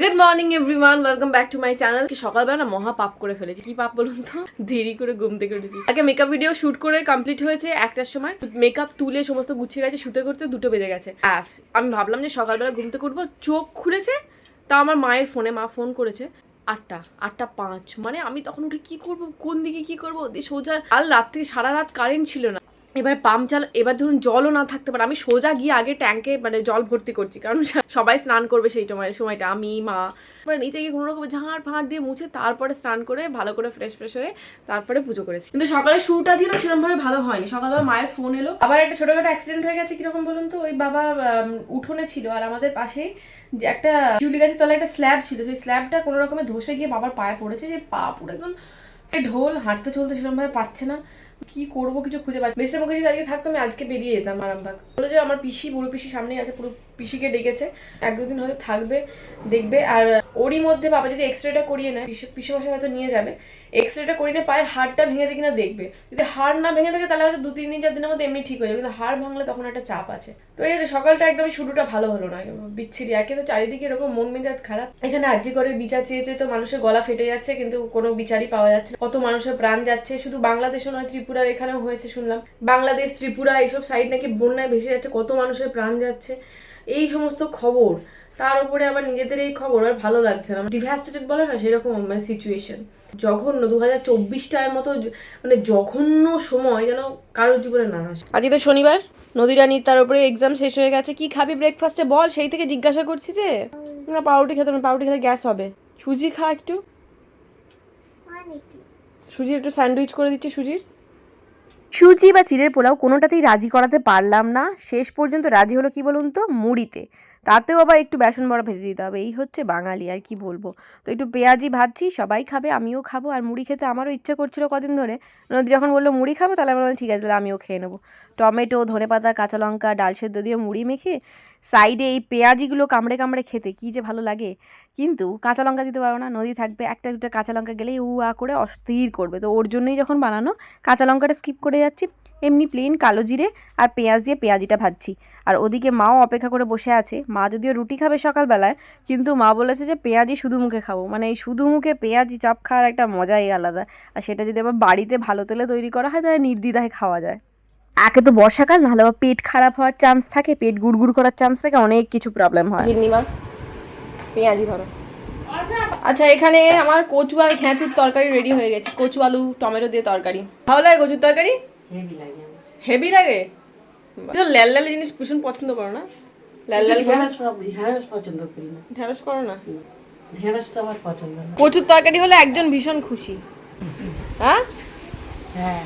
Good morning everyone welcome back to my channel সকালবেলা মহা পাপ করে ফেলেছি। কি পাপ বলুন তো? দেরি করে ঘুম থেকে উঠেছি। আগে মেকআপ ভিডিও শুট করে কমপ্লিট হয়েছে একটার সময়। মেকআপ তুলে সমস্ত গুছিয়ে গেছে, শুতে করতে দুটো বেজে গেছে। ব্যাস, আমি ভাবলাম যে সকালবেলা ঘুম থেকে উঠবো, চোখ খুলেছে তা আমার মায়ের ফোনে মা ফোন করেছে আটটা আটটা পাঁচ। মানে আমি তখন উঠে কি করব? কোন দিকে কি করব? সোজা। কাল রাত থেকে সারা রাত কারেন্ট ছিল না। এবার পাম্প চাল, এবার ধরুন জলও না থাকতে পারে, আমি সোজা গিয়ে আগে ট্যাঙ্কে মানে জল ভর্তি করছি, কারণ সবাই স্নান করবে সেই সময়, সময়টা, আমি, মা। মানে নিচে গিয়ে কোনো রকম ঝাঁড় ফাঁট দিয়ে মুছে তারপরে স্নান করে ভালো করে ফ্রেশ ফ্রেশ হয়ে তারপরে পুজো করেছি। কিন্তু সকালে শুরুটা ছিল সেরকমভাবে ভালো হয়নি, সকালবেলা মায়ের ফোন এলো। আবার একটা ছোটখাটো অ্যাক্সিডেন্ট হয়ে গেছে, কীরকম বলুন তো? ওই বাবা উঠোনে ছিল, আর আমাদের পাশেই যে একটা শিউলি গাছের তলায় একটা স্ল্যাব ছিল, সেই স্ল্যাবটা কোনো রকমে ধসে গিয়ে বাবার পায়ে পড়েছে, যে পা পুরো একদম ঢোল হাঁটতে চলতে সেরকমভাবে পারছে না। কি করব কিছু খুঁজে পাচ্ছি বেশি মুখে যদি আজকে থাকতো, আমি আজকে বেরিয়ে যেতাম আরামবাগ বলে যে আমার পিসি, বুড়ো পিসি সামনেই আছে, পুরো পিসিকে ডেকেছে। এক দুদিন হয়তো থাকবে, দেখবে। আর ওরই মধ্যে বাবা যদি এক্স রেটা করিয়ে নেয়, পিসি মশাই হয়তো নিয়ে যাবে। এক্স রেটা করিয়ে নিয়ে পায়ে হাড়টা ভেঙেছে কিনা দেখবে। যদি হাড় না ভেঙে থাকে, তাহলে হয়তো দু, তিন দিন, চার দিনের মধ্যে এমনি ঠিক হয়ে যাবে। কিন্তু হাড় ভাঙলে তখন একটা চাপ আছে। তো এই যে সকালটা একদমই শুরুটা ভালো হলো না। বিচ্ছিরি। একে তো চারিদিকে এরকম মন মেজাজ খারাপ। এখানে আর্জি করে বিচার চেয়েছে তো মানুষের গলা ফেটে যাচ্ছে, কিন্তু কোনো বিচারই পাওয়া যাচ্ছে কত মানুষের প্রাণ যাচ্ছে। শুধু বাংলাদেশও নয়, ত্রিপুরার এখানেও হয়েছে শুনলাম। বাংলাদেশ, ত্রিপুরা, এইসব সাইড নাকি বন্যায় ভেসে যাচ্ছে। কত মানুষের প্রাণ যাচ্ছে। এই সমস্ত খবর। তার উপরে আবার নিজেদের এই খবর আর ভালো লাগছে না। ডিভাস্টেটেড বলে না সেরকম মানে সিচুয়েশন জঘন্য দু হাজার চব্বিশটার মতো মানে জঘন্য সময় যেন কারোর জীবনে না আসে। আজকে তো শনিবার নদীরানীর তার উপরে এক্সাম শেষ হয়ে গেছে। কি খাবি ব্রেকফাস্টে বল? সেই থেকে জিজ্ঞাসা করছি যে না পাউরুটি খেতে পাউরুটি খেলে গ্যাস হবে। সুজি খা একটু। সুজির একটু স্যান্ডউইচ করে দিচ্ছে সুজির। সুজি বা চিড়ের পোলাও কোনোটাতেই রাজি করাতে পারলাম না। শেষ পর্যন্ত রাজি হলো কি বলুন তো? মুড়িতে। তাতেও আবার একটু বেসন বড়া ভেজে দিতে হবে। এই হচ্ছে বাঙালি, আর কি বলব? তো একটু পেঁয়াজি ভাজছি, সবাই খাবে, আমিও খাব, আর মুড়ি খেতে আমারও ইচ্ছা করছিল কদিন ধরে। নদী যখন বলল, মুড়ি খাব? তাহলে আমি বললাম, ঠিক আছে, তাহলে আমিও খেয়ে নেব। টমেটো, ধনেপাতা, কাঁচা লঙ্কা, ডাল সেদ্ধ দিয়ে মুড়ি মেখে সাইডে এই পেঁয়াজিগুলো কামড়ে কামড়ে খেতে, কী যে ভালো লাগে। কিন্তু কাঁচা লঙ্কা দিতে পারো না, নদী থাকবে, একটা দুটো কাঁচা লঙ্কা গেলেই উ আ করে অস্থির করবে। তো ওর জন্যই যখন বানানো, কাঁচা লঙ্কাটা স্কিপ করে যাচ্ছি। এমনি প্লেন কালো জিরে আর পেঁয়াজ দিয়ে পেঁয়াজিটা ভাজছি। আর ওদিকে মাও অপেক্ষা করে বসে আছে। মা যদিও রুটি খাবে সকালবেলায়, কিন্তু মা বলেছে যে পেঁয়াজি শুধু মুখে খাব। মানে এই শুধু মুখে পেঁয়াজি চাপ খাওয়ার একটা মজাই আলাদা। আর সেটা যদি আবার বাড়িতে ভালো তেলে তৈরি করা হয়, তাহলে নির্দ্বিধায় খাওয়া যায়। একে তো বর্ষাকাল, নাহলে আবার পেট খারাপ হওয়ার চান্স থাকে, পেট গুড়গুড় করার চান্স থাকে, অনেক কিছু প্রবলেম হয়। গিন্নিমা, পেঁয়াজি ধরো। আচ্ছা এখানে আমার কচু আর ঘ্যাঁচুর তরকারি রেডি হয়ে গেছে। কচু, আলু, টমেটো দিয়ে তরকারি। ভালো লাগে কচুর তরকারি? হেভি লাগে ভীষণ লাল লাল জিনিস ভীষণ পছন্দ করো না? লাল লাল ঢেঁড়স ঢেঁড়স পছন্দ করি না। ঢেঁড়স করো না? ঢেঁড়সটা আমার পছন্দ না। কচুর তরকারি হলে একজন ভীষণ খুশি। হ্যাঁ? হ্যাঁ।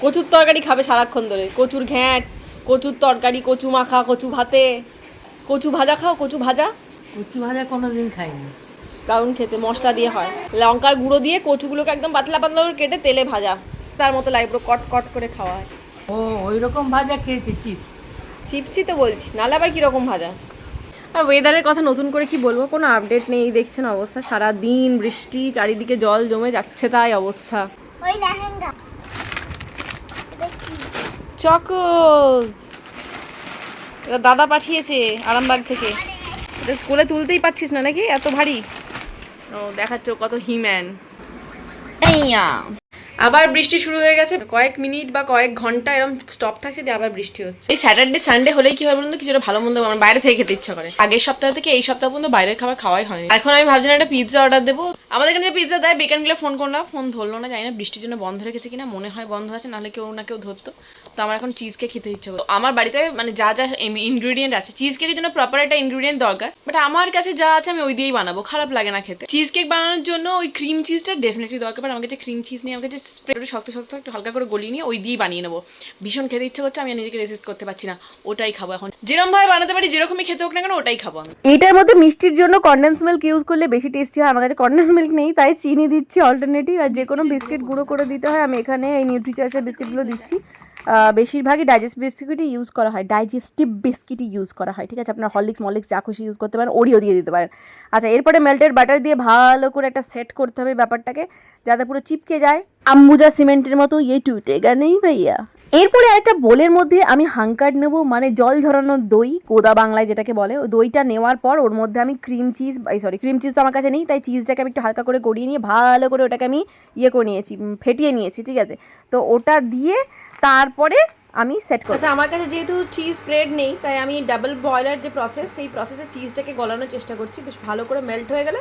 কচুর তরকারি খাবে সারাক্ষণ ধরে। কচুর ঘ্যাঁট কচুর তরকারি কচু মাখা কচু ভাতে। কচু ভাজা খাও কচু ভাজা। কচু ভাজা কোনোদিন খাইনি। কারণ খেতে মশলা দিয়ে হয়। লঙ্কার গুঁড়ো দিয়ে কচুগুলোকে একদম পাতলা পাতলা করে কেটে তেলে ভাজা। তার মতো লাগে পুরো কট কট করে খাওয়া হয়। ও ওই রকম ভাজা খেয়েছি চিপস? চিপসই তো বলছি নাহলে আবার কীরকম ভাজা? আর ওয়েদারের কথা নতুন করে কি বলব? কোনো আপডেট নেই দেখছেন অবস্থা। সারা দিন বৃষ্টি চারিদিকে জল জমে যাচ্ছে তাই অবস্থা। ওই লেহেঙ্গা। চকোজ। এটা দাদা পাঠিয়েছে আরামবাগ থেকে। এটা কোলে তুলতেই পাচ্ছিস না নাকি? এত ভারী। ও দেখাচ্ছ কত হিম্যান আবার বৃষ্টি শুরু হয়ে গেছে, কয়েক মিনিট বা কয়েক ঘণ্টা এরকম স্টপ থাকছে দিয়ে আবার বৃষ্টি হচ্ছে। এই স্যাটারডে সানডে হলেই কি হয় বলুন তো? কিছুটা ভালো মন্দ আমার বাইরে থেকে খেতে ইচ্ছা করে। আগের সপ্তাহ থেকে এই সপ্তাহ পর্যন্ত বাইরের খাবার খাওয়াই হয়নি। এখন আমি ভাবছিলাম একটা পিৎজা অর্ডার দেবো। আমাদের এখানে যে পিৎজা দেয় বেকান গেলে ফোন করলাম ফোন ধরলো না, জানি না, বৃষ্টির জন্য বন্ধ রেখেছে কিনা, মনে হয় বন্ধ আছে, নাহলে কেউ না কেউ ধরতো। তো আমার এখন চিজকে খেতে ইচ্ছে করতো আমার বাড়িতে মানে যা যা ইনগ্রিডিয়েন্ট আছে চিজ কেকের জন্য প্রপার একটা ইনগ্রিডিয়েন্ট দরকার। বাট আমার কাছে যা আছে আমি ওই দিয়েই বানাবো, খারাপ লাগে না খেতে। চিজ কেক বানানোর জন্য ওই ক্রিম চিজটা ডেফিনেটলি দরকার বাট আমার কাছে ক্রিম চিজ নিয়ে, আমার কাছে একটু শক্ত শক্ত একটু হালকা করে গলিয়ে নিয়ে ওই দিয়েই বানিয়ে নেব। ভীষণ খেতে ইচ্ছে করছে, আমি নিজেকে রেসিস্ট করতে পারছি না। ওটাই খাব এখন। যেরকম ভাবে বানাতে পারি, যেরকমই খেতে হোক না কেন, ওটাই খাব আমি। এইটার মধ্যে মিষ্টির জন্য কন্ডেন্স মিল্ক ইউজ করলে বেশি টেস্টি হয়। আমার কাছে কন্ডেন্স মিল্ক নেই, তাই চিনি দিচ্ছি অল্টারনেটিভ আর যে কোনো বিস্কিট গুঁড়ো করে দিতে হয়, আমি এখানে এই নিউট্রিচার্সের বিস্কিটগুলো দিচ্ছি। বেশিরভাগই ডাইজেস্ট বিস্কিটই ইউজ করা হয়। ডাইজেস্টিভ বিস্কিটই ইউজ করা হয়, ঠিক আছে? আপনার হরলিক্স মলিক্স যা খুশি ইউজ করতে পারেন ওরিও দিয়ে দিতে পারেন। আচ্ছা এরপরে মেল্টেড বাটার দিয়ে ভালো করে একটা সেট করতে হবে ব্যাপারটাকে। যাতে পুরো চিপকে যায়। আম্বুজা সিমেন্টের মতো ইয়ে টুটেগা নেই ভাইয়া। এরপরে একটা বোলের মধ্যে আমি হাঙ্কার নেব মানে জল ঝরানোর দই, কোদা বাংলায় যেটাকে বলে। ওই দইটা নেওয়ার পর ওর মধ্যে আমি cream cheese sorry cream cheese তো আমার কাছে নেই, তাই চিজটাকে আমি একটু হালকা করে গড়িয়ে নিয়ে ভালো করে ওটাকে আমি ইয়ে করে নিয়েছি ফেটিয়ে নিয়েছি, ঠিক আছে? তো ওটা দিয়ে তারপরে আমি সেট করব। আচ্ছা আমার কাছে যেহেতু চিজ স্প্রেড নেই, তাই আমি ডাবল বয়লার যে প্রসেস সেই প্রসেসে চিজটাকে গলানোর চেষ্টা করছি। বেশ ভালো করে মেল্ট হয়ে গেলে।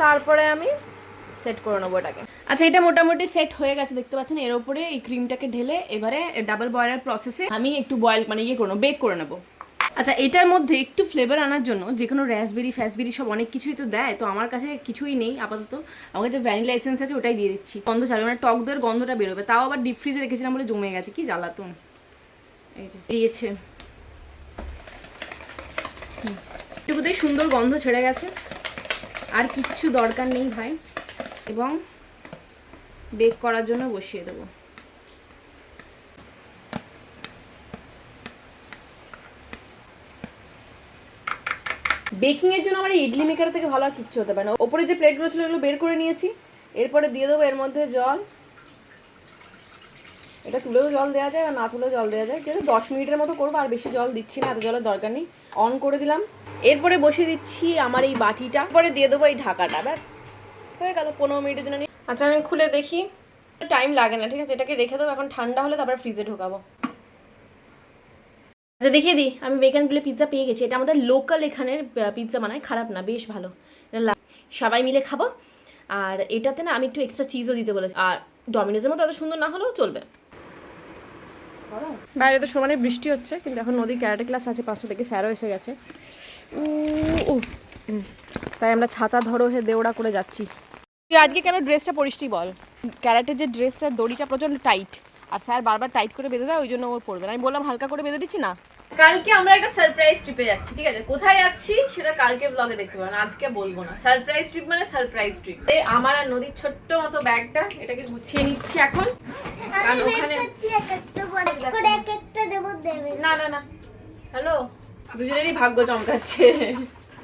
তারপরে আমি সেট করে নেব এটাকে। আচ্ছা এটা মোটামুটি সেট হয়ে গেছে, দেখতে পাচ্ছেন? এর উপরে এই ক্রিমটাকে ঢেলে এবারে ডাবল বয়লার প্রসেসে আমি একটু বয়েল মানে ইয়ে করে নেব বেক করে নেব। আচ্ছা এটার মধ্যে একটু ফ্লেভার আনার জন্য যে কোনো র্যাসবেরি ফ্যাসবেরি সব অনেক কিছুই তো দেয়, তো আমার কাছে কিছুই নেই, আপাতত। আমার কাছে ভ্যানিলা এসেন্স আছে ওটাই দিয়ে দিচ্ছি। গন্ধ ছাড়বে মানে টক দইয়ের গন্ধটা বেরোবে। তাও আবার ডিপ ফ্রিজে রেখেছিলাম বলে জমে গেছে, কি জ্বালাতন। এই যে, দিয়েছে। এটুকুতেই সুন্দর গন্ধ ছেড়ে গেছে। আর কিচ্ছু দরকার নেই ভাই। এবং বেক করার জন্য বসিয়ে দেবো। বেকিং এর জন্য আমার ইডলি মেকার থেকে ভালো আর কিচ্ছু হতে পারে না। ওপরে যে প্লেটগুলো ছিল এগুলো বের করে নিয়েছি। এরপরে দিয়ে দেবো এর মধ্যে জল। এটা তুলেও জল দেওয়া যায় আর না তুলেও জল দেওয়া যায়। যেহেতু দশ মিনিটের মতো করব, আর বেশি জল দিচ্ছি না, এত জলের দরকার নেই। অন করে দিলাম। এরপরে বসিয়ে দিচ্ছি আমার এই বাটিটা। পরে দিয়ে দেবো এই ঢাকাটা, ব্যাস। হয়ে গেল পনেরো মিনিটের জন্য নিয়ে- আচ্ছা আমি খুলে দেখি। টাইম লাগে না ঠিক আছে? এটাকে রেখে দেবো এখন ঠান্ডা হলে তারপর ফ্রিজে ঢোকাবো। আচ্ছা দেখিয়ে দিই আমি বেকানগুলো পিৎজা পেয়ে গেছি। এটা আমাদের লোকাল এখানের পিৎজা বানায় খারাপ না বেশ ভালো। এটা সবাই মিলে খাব। আর এটাতে না আমি একটু এক্সট্রা চিজও দিতে বলেছি। আর ডমিনোজের মতো এত সুন্দর না হলেও চলবে। বাইরে তো সমানে বৃষ্টি হচ্ছে কিন্তু এখন নদীর ক্যারাটে ক্লাস আছে পাঁচটা থেকে স্যারও এসে গেছে। তাই আমরা ছাতা ধরো হে দেওড়া করে যাচ্ছি। তুই আজকে কেন ড্রেসটা পরিসটি বল? ক্যারাটের যে ড্রেসটা দড়িটা প্রচণ্ড টাইট আর স্যার বারবার টাইট করে বেঁধে দেয় ওই জন্য ওর পড়বে না। আমি বললাম হালকা করে বেঁধে দিচ্ছি না। কালকে আমরা একটা সারপ্রাইজ ট্রিপে যাচ্ছি ঠিক আছে? কোথায় যাচ্ছি সেটা কালকে ব্লগে দেখতে পাবেন আজকে বলব না। সারপ্রাইজ ট্রিপ মানে সারপ্রাইজ ট্রিপ এই আমার আর নদীর ছোট্ট মতো ব্যাগটা এটাকে গুছিয়ে নিচ্ছি এখন। কারণ ওখানে না না না। হ্যালো দুজনেরই ভাগ্য চমকাচ্ছে।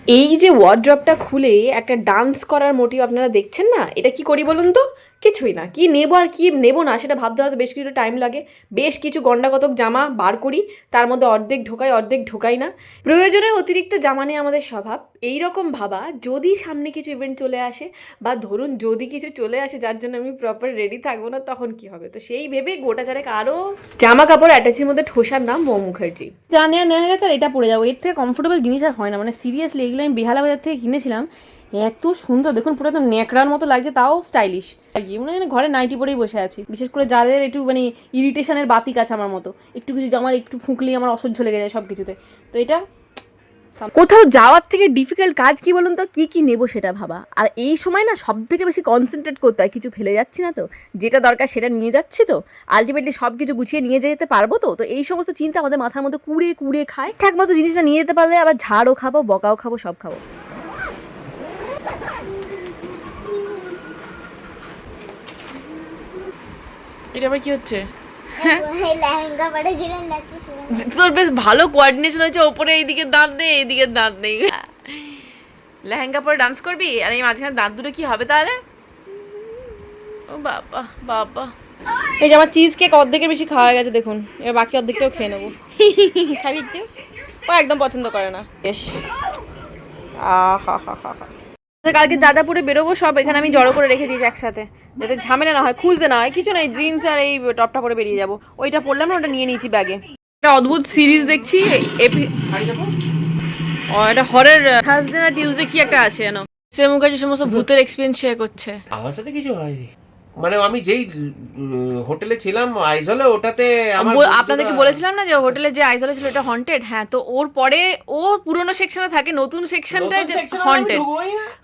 এই যে ওয়ার্ড্রপটা খুলে একটা ডান্স করার মোটিভ আপনারা দেখছেন না? এটা কি করি বলুন তো? কিছুই না। কি নেব আর কি নেব না সেটা ভাবতে ভাবতে বেশ কিছু টাইম লাগে। বেশ কিছু গন্ডাগতক জামা বার করি, তার মধ্যে অর্ধেক ঢোকাই অর্ধেক ঢোকাই না। প্রয়োজনে অতিরিক্ত জামা নিয়ে আমাদের স্বভাব। এই রকম ভাবা, যদি সামনে কিছু ইভেন্ট চলে আসে বা ধরুন যদি কিছু চলে আসে যার জন্য আমি প্রপার রেডি থাকব না, তখন কি হবে? তো সেই ভেবে গোটা চারেক আরও জামা কাপড় অ্যাটাচের মধ্যে ঠোসার নাম মৌ মুখার্জি। জানে আর নেওয়া গেছে আর এটা পড়ে যাব। এর থেকে কমফোর্টেবল জিনিস আর হয় না। মানে সিরিয়াসলি এগুলো আমি বেহালা বাজার থেকে কিনেছিলাম। এত সুন্দর, দেখুন পুরো একদম ন্যাকড়ার মতো লাগছে, তাও স্টাইলিশ আর কি মানে আমি ঘরে নাইটি পরেই বসে আছি। বিশেষ করে যাদের একটু মানে ইরিটেশনের বাতিক আছে আমার মতো। একটু কিছু জামার, একটু ফুঁকলেই আমার অসহ্য লেগে যায় সব কিছুতে তো এটা কোথাও যাওয়ার থেকে ডিফিকাল্ট কাজ কি বলুন তো? কি কি নেব সেটা ভাবা। আর এই সময় না সব থেকে বেশি কনসেন্ট্রেট করতে হয়। কিছু ফেলে যাচ্ছি না তো? যেটা দরকার সেটা নিয়ে যাচ্ছি তো? আলটিমেটলি সব কিছু গুছিয়ে নিয়ে যেতে পারব তো? তো এই সমস্ত চিন্তা আমাদের মাথার মধ্যে কুড়ে কুড়ে খায়। ঠিক মতো জিনিসটা নিয়ে যেতে পারলে আবার ঝাড়ও খাব, বকাও খাব, সব খাব। এটা আবার কি হচ্ছে? তোর বেশ ভালো কোঅর্ডিনেশন হয়েছে ওপরে এইদিকে দাঁত নেই এইদিকে দাঁত নেই লেহেঙ্গা পরে ডান্স করবি? আর এই মাঝখানে দাঁত দুটো কি হবে তাহলে? ও বাবা বাবা। এই যে আমার চিজ কেক অর্ধেকের বেশি খাওয়া গেছে দেখুন। এবার বাকি অর্ধেকটাও খেয়ে নেব। খাবি একটু? ও একদম পছন্দ করে না। বেশ। আহা হা হা হা। কালকে যা বেরোবো সব এখানে আমি জড়ো করে রেখে দিয়েছি একসাথে। যাতে ঝামেলা না হয় খুঁজতে না হয় কিছু নাই জিন্স আর এই টপটা পরে বেরিয়ে যাব। ওইটা পরলাম না ওটা নিয়ে নিয়েছি ব্যাগে একটা অদ্ভুত সিরিজ দেখছি এপি ও এটা হরের থার্সডে না টিউসডে কি একটা আছে যেন সে মুখার্জি সমস্ত ভূতের এক্সপিরিয়েন্স শেয়ার করছে। আমার সাথে কিছু হয়নি। মানে আমি যেই হোটেলে ছিলাম আইজলে ওটাতে আপনাদেরকে বলেছিলাম না যে হোটেলে যে আইসলে ছিল এটা হন্টেড হ্যাঁ তো ওর পরে ও পুরনো সেকশনে থাকে নতুন সেকশনটা হন্টেড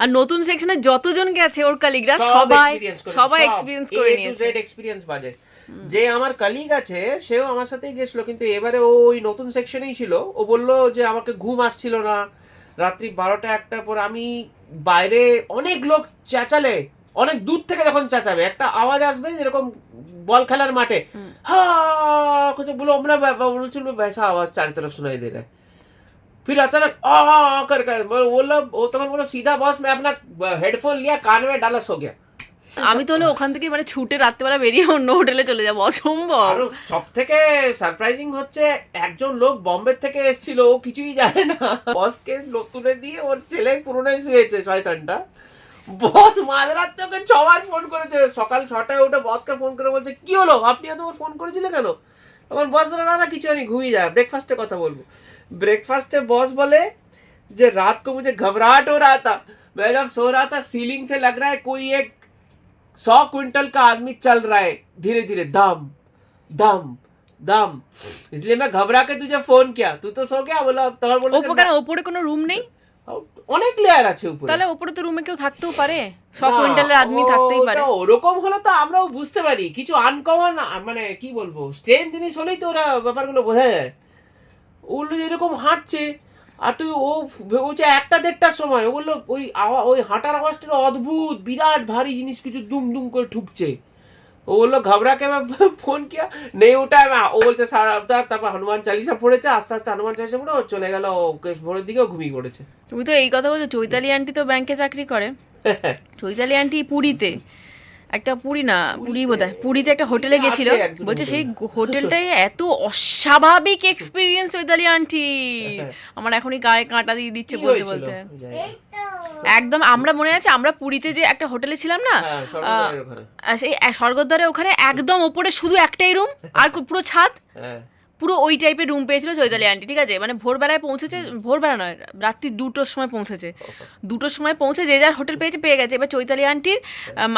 আর নতুন সেকশনে যতজন গেছে ওর কালিগরা সবাই সবাই এক্সপিরিয়েন্স করে নিয়েছে। experience বাজে। যে আমার কালিগ আছে সেও আমার সাথেই গেছিল কিন্তু এবারে ও ওই নতুন সেকশনেই ছিল। ও বলল যে আমাকে ঘুম আসছিল না। রাত্রি বারোটা একটার পর আমি বাইরে অনেক লোক চেঁচালে অনেক দূর থেকে যখন চেঁচাবে একটা আওয়াজ আসবে যেরকম বল খেলার মাঠে। হা বলো আমরা বলছিল वैसा আওয়াজ চারি तरफ सुनाई दे रहा है फिर अचानक आ कर कर बोला वो तखन बोला सीधा बॉस मैं अपना हेडफोन लिया कान में আমি তো হলে ওখান থেকে মানে ছুটে রাত্রেবেলা বেরিয়ে অন্য হোটেলে চলে যাব অসম্ভব। সব থেকে সারপ্রাইজিং হচ্ছে একজন লোক বম্বে থেকে এসেছিল ও কিছুই জানে না। বসকে নতুনে দিয়ে ওর ছেলে পুরোনাই শুয়েছে শয়তানটা। বস মাঝরাত তোকে ছবার ফোন করেছে সকাল ছটায় উঠে বসকে ফোন করে বলছে কি হলো আপনি এত ফোন করেছিলে কেন তখন বস বলে না না কিছু আমি ঘুমিয়ে যায় ব্রেকফাস্টে কথা বলবো ব্রেকफास्ट में बॉस बोले जे रात को मुझे घबराहट हो रहा था मैं जब सो रहा था सीलिंग से लग रहा है कोई एक चल रहा है धीरे धीरे दम दम दम इसलिए मैं घबरा के तुझे फ़ोन किया तू तो सो गया बोला অনেক লেয়ার আছে উপরে। তাহলে ওপরে তো রুমে কেউ থাকতেও পারে। না, কুইন্টালের আদমি থাকতেই পারে। ওরকম হলে তো আমরাও বুঝতে পারি। কিছু আনকমন মানে কি বলব স্ট্রেন জিনিস হলেই তো ওরা ব্যাপারগুলো বোঝা যায়। ওগুলো এরকম হাঁটছে। আর তুই ও বলছে একটা দেড়টার সময়। ও বলল ওই ওই হাঁটার আওয়াজটা অদ্ভুত বিরাট ভারী জিনিস কিছু দুম দুম করে ঠুকছে ও বলল ঘবরা কে ফোন কিয়া? নেই ওটা वो বলছে সারা তারপর হনুমান চালিসা পড়েছে আস্তে আস্তে হনুমান চালিসা পড়ে ও চলে গেল ওকে ভোরের দিকেও ঘুমিয়ে পড়েছে। তুমি তো এই কথা বলছো চৈতালি আন্টি তো ব্যাংকে চাকরি করে। চৈতালি আন্টি পুরীতে। একটা পুরী না পুরী বোধ হয় পুরীতে একটা হোটেলে গেছিল। বলছে সেই হোটেলে। হোটেলটাই এত অস্বাভাবিক এক্সপিরিয়েন্স চৈতালি আন্টি আমার এখনই গায়ে কাঁটা দিয়ে দিচ্ছে বলতে বলতে। একদম আমরা মনে আছে আমরা পুরীতে যে একটা হোটেলে ছিলাম না হ্যাঁ, সেই স্বর্গদ্বারে ওখানে একদম ওপরে শুধু একটাই রুম আর পুরো ছাদ। হ্যাঁ। পুরো ওই টাইপের রুম পেয়েছিল চৈতালি আন্টি ঠিক আছে? মানে ভোরবেলায় পৌঁছেছে ভোরবেলা নয় রাত্রি দুটোর সময় পৌঁছেছে। দুটোর সময় পৌঁছে যে যার হোটেল পেয়েছে পেয়ে গেছে। এবার চৈতালি আন্টির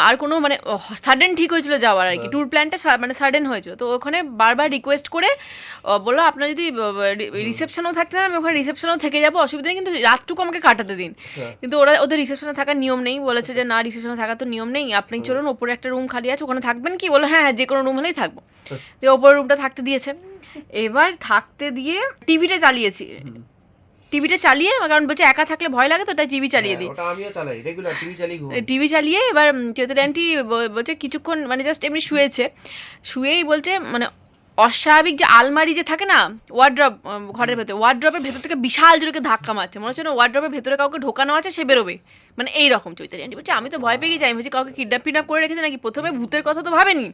আর কোনো মানে সাডেন ঠিক হয়েছিল যাওয়ার আর কি। ট্যুর প্ল্যানটা মানে সাডেন হয়েছিল। তো ওখানে বারবার রিকোয়েস্ট করে বলল আপনার যদি রিসেপশনেও থাকতে না আমি ওখানে রিসেপশনেও থেকে যাব অসুবিধা নেই কিন্তু রাতটুকু আমাকে কাটাতে দিন। কিন্তু ওরা ওদের রিসেপশনে থাকার নিয়ম নেই। বলেছে যে না রিসেপশনে থাকার তো নিয়ম নেই। আপনি চলুন ওপরে একটা রুম খালি আছে ওখানে থাকবেন কি? বলল হ্যাঁ হ্যাঁ যে কোনো রুম হলেই থাকব। তো ওপরের রুমটা থাকতে দিয়েছে। এবার থাকতে দিয়ে টিভিটা চালিয়েছি। টিভিটা চালিয়ে কারণ বলছে একা থাকলে ভয় লাগে তো তাই টিভি চালিয়ে দিই। আমিও চালাই রেগুলার টিভি চালিয়ে টিভি চালিয়ে এবার চৈতালি আন্টি বলছে কিছুক্ষণ মানে জাস্ট এমনি শুয়েছে। শুয়েই বলছে মানে অস্বাভাবিক যে আলমারি যে থাকে না ওয়ার্ড্রপ ঘরের ভেতরে ওয়ার্ড্রপের ভেতর থেকে বিশাল জোরে ধাক্কা মারছে। মনে হচ্ছে না ওয়ার্ড্রপের ভেতরে কাউকে ঢোকানো আছে সে বেরোবে। মানে এই রকম চৈতালি আন্টি বলছে আমি তো ভয় পেয়ে গেছি আমি বলছি কাউকে কিডন্যাপ ফিডন্যাপ করে রেখেছে নাকি? প্রথমে ভূতের কথা তো ভাবেনি।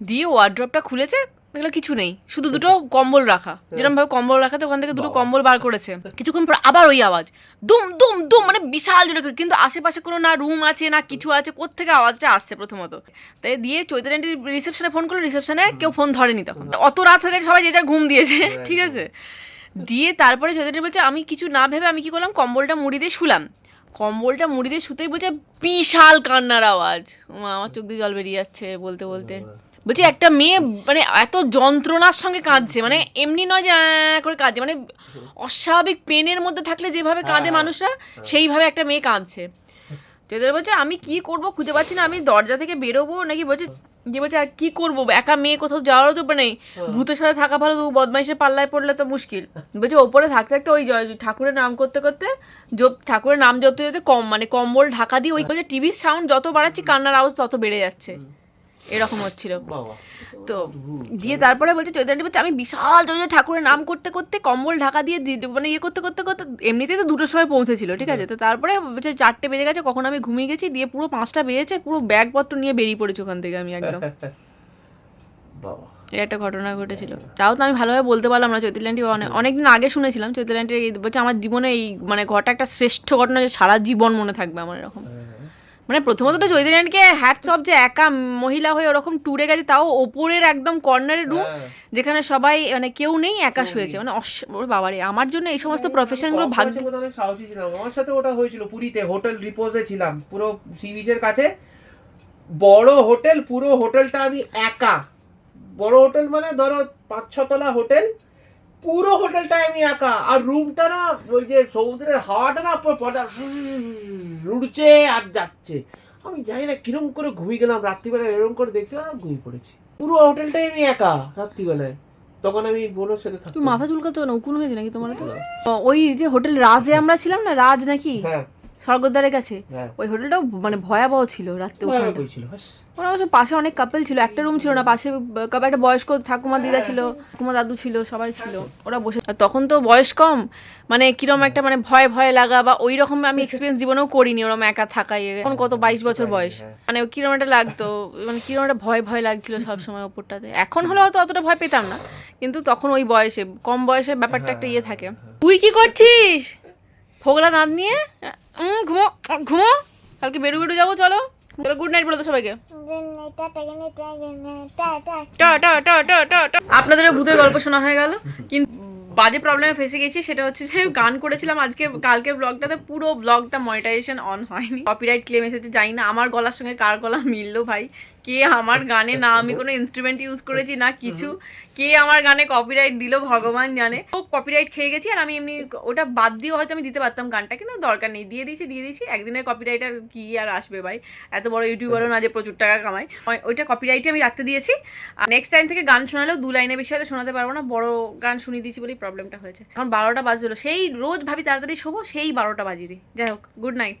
দিয়ে ওয়ার্ড্রপটা খুলেছে দেখল কিছু নেই। শুধু দুটো কম্বল রাখা। যেরকম ভাবে কম্বল রাখাতে ওখান থেকে দুটো কম্বল বার করেছে। কিছুক্ষণ পর আবার ওই আওয়াজ। দুম দুম দুম মানে বিশাল জোরে করে। কিন্তু আশেপাশে কোনো না রুম আছে না কিছু আছে কোত্থেকে আওয়াজটা আসছে প্রথমত। তাই দিয়ে চৈতালি রিসেপশনে ফোন করল। রিসেপশনে কেউ ফোন ধরেনি তখন। অত রাত হয়ে গেছে সবাই যে যার ঘুম দিয়েছে ঠিক আছে? দিয়ে তারপরে চৈতালি বলছে আমি কিছু না ভেবে আমি কি করলাম? কম্বলটা মুড়ি দিয়ে শুলাম। কম্বলটা মুড়ি দিয়ে শুতেই বলছে বিশাল কান্নার আওয়াজ। আমার চোখ দিয়ে জল বেরিয়ে যাচ্ছে বলতে বলতে। বলছি একটা মেয়ে মানে এত যন্ত্রণার সঙ্গে কাঁদছে মানে এমনি নয় যে করে কাঁদছে মানে অস্বাভাবিক পেনের মধ্যে থাকলে যেভাবে কাঁদে হ্যাঁ, মানুষরা সেইভাবে একটা মেয়ে কাঁদছে। তোদের বলছে আমি কি করব খুঁজে পাচ্ছি না আমি দরজা থেকে বেরোবো? নাকি বলছে যে বলছে আর কি করব? একা মেয়ে কোথাও যাওয়ারও তো নেই ভূতের সাথে থাকা ভালো তো বদমাইশের পাল্লায় পড়লে তো মুশকিল। বলছে ওপরে থাকতে থাকতে ওই জয়- ঠাকুরের নাম করতে করতে জপ ঠাকুরের নাম জপতে যেতে কম মানে কম্বল ঢাকা দিয়ে ওই বলছে টিভির সাউন্ড যত বাড়াচ্ছি কান্নার আওয়াজ তত বেড়ে যাচ্ছে। এরকম হচ্ছিল। বাবা। তো দিয়ে তারপরে বলছে চৈতালি বলছে আমি বিশাল জয় ঠাকুরের নাম করতে করতে কম্বল ঢাকা দিয়ে মানে ইয়ে করতে করতে করতে এমনিতেই তো দুটোর সময় পৌঁছেছিল ঠিক আছে? তো তারপরে বলছে চারটে বেজে গেছে কখন আমি ঘুমিয়ে গেছি দিয়ে পুরো পাঁচটা বেজেছে পুরো ব্যাগপত্র নিয়ে বেরিয়ে পড়েছি ওখান থেকে আমি একদম। এই একটা ঘটনা ঘটেছিল। তাও তো আমি ভালোভাবে বলতে পারলাম না চৈতালি অনেক অনেকদিন আগে শুনেছিলাম চৈতালি আন্টি বলছে আমার জীবনে এই মানে ঘটা একটা শ্রেষ্ঠ ঘটনা যে সারা জীবন মনে থাকবে আমার এরকম। মানে প্রথমত তো চৈতালি আন্টিকে হ্যাটস অফ যে একা মহিলা হয়ে ওরকম ট্যুরে গেছে তাও ওপরের একদম কর্নারের রুম হ্যাঁ। যেখানে সবাই মানে কেউ নেই একা শুয়েছে। মানে ওরে বাবারে আমার জন্য এই সমস্ত প্রফেশনগুলো ভাগ্য বয়সে সাহসী ছিলাম। আমার সাথে ওটা হয়েছিল পুরীতে হোটেল রিপোজে ছিলাম। পুরো সি বিচের কাছে। বড় হোটেল পুরো হোটেলটা আমি একা। বড় হোটেল মানে ধরো পাঁচ ছতলা হোটেল পুরো হোটেলটা আমি একা। আর রুমটা না ওই যে সমুদ্রের হাওয়াটা না পুরো পর্দা উড়ছে আর যাচ্ছে। আমি জানি না কিরম করে ঘুমিয়ে গেলাম। রাত্রিবেলায় এরকম করে দেখছিলাম ঘুমিয়ে পড়েছি। পুরো হোটেলটাই আমি একা রাত্রিবেলায়। তখন আমি বলো সেটা থাকতো মাথা চুলকাতো না উকুন হয়েছে নাকি তোমার? তো ওই যে হোটেল রাজে আমরা ছিলাম না রাজ নাকি? হ্যাঁ। স্বর্গদ্বারের কাছে? হ্যাঁ। ওই হোটেলটাও মানে ভয়াবহ ছিল রাত্রে ওখানটা। ওরা অবশ্য পাশে অনেক কাপল ছিল একটা রুম ছিল না পাশে একটা বয়স্ক ঠাকুমা দিদা ছিল ঠাকুমা দাদু ছিল সবাই ছিল ওরা বসে। তখন তো বয়স কম মানে কিরম একটা মানে ভয় ভয় লাগা বা ওই রকম আমি এক্সপিরিয়েন্স জীবনেও করিনি ওরকম একা থাকাই এখন কত বাইশ বছর বয়স। মানে কিরম একটা লাগতো মানে কিরম একটা ভয় ভয় লাগছিল সব সময় ওপরটাতে। এখন হলে হয়তো অতটা ভয় পেতাম না কিন্তু তখন ওই বয়সে কম বয়সে ব্যাপারটা একটা ইয়ে থাকে। তুই কি করছিস? ফোগলা দাঁত নিয়ে? ঘুমো ঘুমো? কালকে বেরু বেরু যাব চলো। চলো গুড নাইট বলে তো সবাইকে। আপনাদের ভূতের গল্প শোনা হয়ে গেল। কিন্তু বাজে প্রবলেমে ফেসে গেছি সেটা হচ্ছে যে গান করেছিলাম আজকে কালকে ব্লগটাতে পুরো ব্লগটা মনিটাইজেশন অন হয়নি। কপিরাইট ক্লেম এসেছে জানি না আমার গলার সঙ্গে কার গলা মিললো ভাই। কে আমার গানে না আমি কোনো ইনস্ট্রুমেন্ট ইউজ করেছি না কিছু। কে আমার গানে কপিরাইট দিল ভগবান জানে। ও কপিরাইট খেয়ে গেছি আর আমি এমনি ওটা বাদ দিয়েও হয়তো আমি দিতে পারতাম গানটা কিন্তু দরকার নেই। দিয়ে দিয়েছি দিয়ে দিয়েছি। একদিনের কপিরাইট আর কি আর আসবে ভাই? এত বড় ইউটিউবারও না যে প্রচুর টাকা কামায়। ওইটা কপিরাইটে আমি রাখতে দিয়েছি। আর নেক্সট টাইম থেকে গান শোনালেও দু লাইনে বেশি হয়তো শোনাতে পারব না। বড় গান শুনিয়ে দিয়েছি বলেই প্রবলেমটা হয়েছে। এখন বারোটা বাজলো। সেই রোজ ভাবি তাড়াতাড়ি শোবো সেই বারোটা বাজিয়ে দিই। যাই হোক গুড নাইট